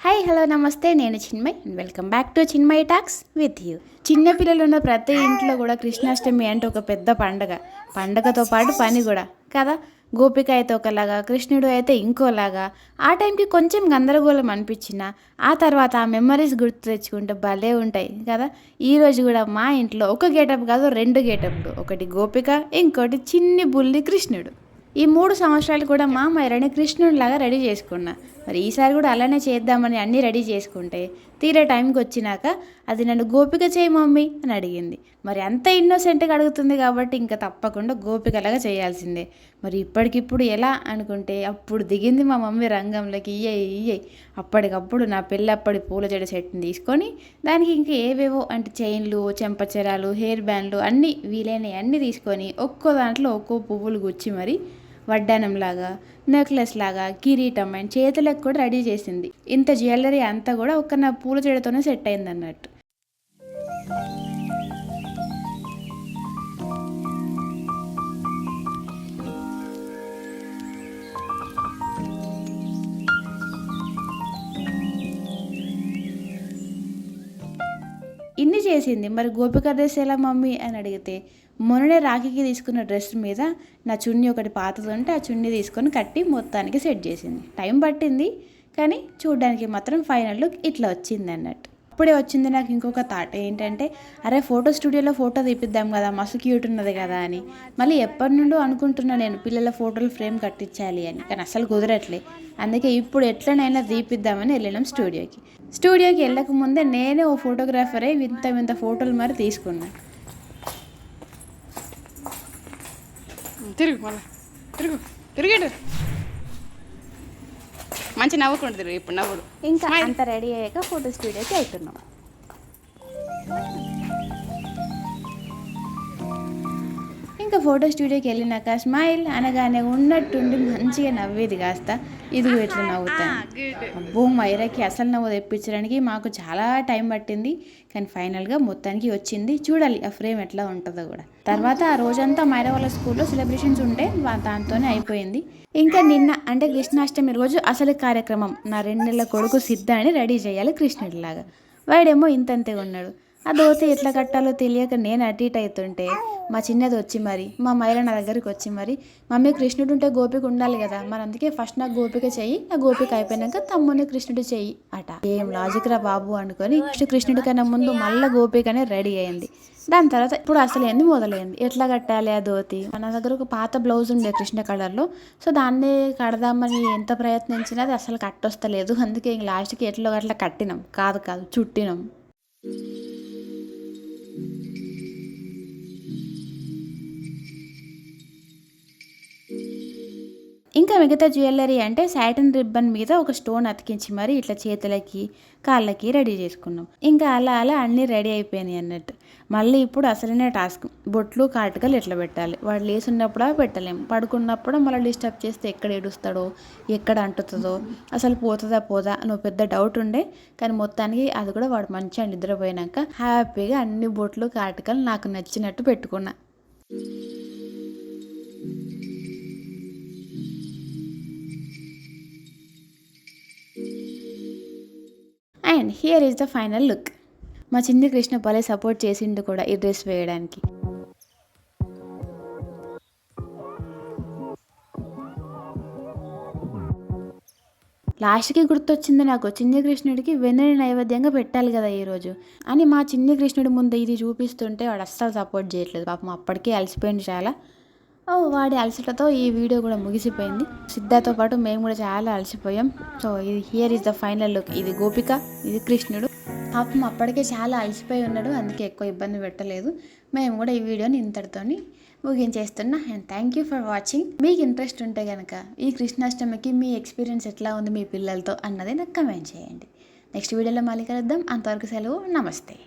Hi hello నమస్తే నేను Chinmay and welcome back to Chinmay talks with you చిన్నపిల్లలు ఉన్న ప్రతి ఇంట్లో కూడా కృష్ణాష్టమి అంటే ఒక పెద్ద పండగ. పండగతో పాటు పని కూడా. కదా? గోపిక అయితే ఒకలాగా కృష్ణుడు అయితే ఇంకోలాగా. ఆ టైంకి కొంచెం గందరగోళం అనిపించిన ఆ తర్వాత ఆ మెమరీస్ గుర్తు తెచ్చుకుంటే భలే ఉంటాయి. కదా? ఈరోజు కూడా మా ఇంట్లో ఒక గేటప్ కాదు రెండు గేటప్లు. ఒకటి గోపిక ఇంకోటి చిన్ని బుల్లి కృష్ణుడు. ఈ మూడు సంవత్సరాలు కూడా మా మైరాని కృష్ణుడిలాగా రెడీ చేసుకున్నా. మరి ఈసారి కూడా అలానే చేద్దామని అన్నీ రెడీ చేసుకుంటే తీరే టైంకి వచ్చినాక అది నన్ను గోపిక చేయి మమ్మీ అని అడిగింది. మరి అంత ఇన్నోసెంట్గా అడుగుతుంది కాబట్టి ఇంకా తప్పకుండా గోపికలాగా చేయాల్సిందే. మరి ఇప్పటికిప్పుడు ఎలా అనుకుంటే అప్పుడు దిగింది మా మమ్మీ రంగంలోకి ఇయ్యే ఇయ్యే. అప్పటికప్పుడు నా పెళ్ళప్పటి పూల జడ సెట్ని తీసుకొని దానికి ఇంకా ఏవేవో అంటే చైన్లు చెంపచెరాలు హెయిర్ బ్యాండ్లు అన్నీ వీలైనవి అన్నీ తీసుకొని ఒక్కో దాంట్లో ఒక్కో పువ్వులు గుచ్చి మరి వడ్డానం లాగా నెక్లెస్ లాగా కిరీటం అండ్ చేతులకు కూడా రెడీ చేసింది. ఇంత జ్యువెలరీ అంతా కూడా ఒక్క నా పూల చెడుతోనే సెట్ అయింది అన్నట్టు ఇన్ని చేసింది. మరి గోపిక డ్రెస్ ఎలా మమ్మీ? అని అడిగితే మొన్ననే రాఖీకి తీసుకున్న డ్రెస్ మీద నా చున్నీ ఒకటి పాతది ఉంటే ఆ చున్నీ తీసుకొని కట్టి మొత్తానికి సెట్ చేసింది. టైం పట్టింది కానీ చూడడానికి మాత్రం ఫైనల్ లుక్ ఇట్లా వచ్చింది అన్నట్టు. అప్పుడే వచ్చింది నాకు ఇంకొక థాట్ ఏంటంటే అరే ఫోటో స్టూడియోలో ఫోటో తీపిద్దాం కదా మస్తు క్యూట్ ఉన్నది కదా అని. మళ్ళీ ఎప్పటి నుండో అనుకుంటున్నా నేను పిల్లల ఫోటోలు ఫ్రేమ్ కట్టించాలి అని కానీ అసలు కుదరట్లే. అందుకే ఇప్పుడు ఎట్లనైనా తీపిద్దామని వెళ్ళినాం స్టూడియోకి. స్టూడియోకి వెళ్ళక ముందే నేనే ఓ ఫోటోగ్రాఫరే వింత వింత ఫోటోలు మరి తీసుకున్నాను తిరుగు మళ్ళా. తిరుగు. తిరిగేడు మంచి నవ్వుకుంటు తిరుగు ఇప్పుడు నవ్వుడు. ఇంకా అంత రెడీ అయ్యాక ఫోటో స్టూడియోకి వెళ్తున్నాం. ఇంకా ఫోటో స్టూడియోకి వెళ్ళినాక స్మైల్ అనగానే ఉన్నట్టుండి మంచిగా నవ్వేది కాస్త. ఇదిగో ఇట్లా నవ్వుతాను అబ్బో మైరాకి అసలు నవ్వు తెప్పించడానికి మాకు చాలా టైం పట్టింది. కానీ ఫైనల్గా మొత్తానికి వచ్చింది. చూడాలి ఆ ఫ్రేమ్ ఎట్లా ఉంటుందో కూడా. తర్వాత ఆ రోజంతా మైరా వాళ్ళ స్కూల్లో సెలబ్రేషన్స్ ఉంటే దాంతోనే అయిపోయింది. ఇంకా నిన్న అంటే కృష్ణాష్టమి రోజు అసలు కార్యక్రమం. నా రెండు నెలల కొడుకు సిద్ధ అని రెడీ చేయాలి కృష్ణుడిలాగా. వాడేమో ఇంతంతే ఉన్నాడు. ఆ దోశ ఎట్లా కట్టాలో తెలియక నేను అటు ఇటు అవుతుంటే మా చిన్నది వచ్చి మరి మా మైల నా దగ్గరికి వచ్చి మరి మమ్మీ కృష్ణుడు ఉంటే గోపిక ఉండాలి కదా మరి అందుకే ఫస్ట్ నాకు గోపిక చెయ్యి నా గోపిక అయిపోయినాక తమ్ముని కృష్ణుడు చెయ్యి అట. ఏం లాజిక్ రా బాబు అనుకొని ఫస్ట్ కృష్ణుడి కన్నా ముందు మళ్ళీ గోపికనే రెడీ అయింది. దాని తర్వాత ఇప్పుడు అసలు ఏంది మొదలైంది? ఎట్లా కట్టాలి ఆ ధోతి? మన దగ్గర ఒక పాత బ్లౌజ్ ఉండే కృష్ణ కలర్లో సో దాన్ని కడదామని ఎంత ప్రయత్నించినా అది అసలు కట్టొస్తలేదు. అందుకే ఇంక లాస్ట్కి ఎట్లా అట్లా కట్టినాం. కాదు కాదు చుట్టినాం. ఇంకా మిగతా జ్యువెలరీ అంటే సాటిన్ రిబ్బన్ మీద ఒక స్టోన్ అతికించి మరి ఇట్లా చేతులకి కాళ్ళకి రెడీ చేసుకున్నాం. ఇంకా అలా అలా అన్నీ రెడీ అయిపోయినాయి అన్నట్టు. మళ్ళీ ఇప్పుడు అసలైన టాస్క్. బొట్లు కాటుకలు ఎట్లా పెట్టాలి? వాడు లేచున్నప్పుడు పెట్టలేము. పడుకున్నప్పుడు మళ్ళీ డిస్టర్బ్ చేస్తే ఎక్కడ ఏడుస్తాడో ఎక్కడ అంటుతుందో అసలు పోతుందా పోదా అని పెద్ద డౌట్ ఉండే. కానీ మొత్తానికి అది కూడా వాడు మంచిగా నిద్రపోయినాక హ్యాపీగా అన్ని బొట్లు కాటుకలు నాకు నచ్చినట్టు పెట్టుకున్నా. Here is the final look మా చిన్ని కృష్ణ భలే సపోర్ట్ చేసిండు కూడా ఈ డ్రెస్ వేయడానికి. లాస్ట్కి గుర్తొచ్చింది నాకు చిన్ని కృష్ణుడికి వెన్నెల నైవేద్యంగా పెట్టాలి కదా ఈరోజు అని మా చిన్ని కృష్ణుడి ముందు ఇది చూపిస్తుంటే వాడు అస్సలు సపోర్ట్ చేయట్లేదు. పాపం అప్పటికే అలసిపోయింది చాలా. వాడి అలసటతో ఈ వీడియో కూడా ముగిసిపోయింది. సిద్ధాతో పాటు మేము కూడా చాలా అలసిపోయాం. సో ఇది here is the final look ఇది గోపిక ఇది కృష్ణుడు. పాపం అప్పటికే చాలా అలసిపోయి ఉన్నాడు. అందుకే ఎక్కువ ఇబ్బంది పెట్టలేదు. మేము కూడా ఈ వీడియోని ఇంతటితోని ముగించేస్తున్నా. And thank you for watching మీకు ఇంట్రెస్ట్ ఉంటే కనుక ఈ కృష్ణాష్టమికి మీ ఎక్స్పీరియన్స్ ఎట్లా ఉంది మీ పిల్లలతో అన్నది నాకు కమెంట్ చేయండి. నెక్స్ట్ వీడియోలో మళ్ళీ కలుద్దాం. అంతవరకు సెలవు. నమస్తే.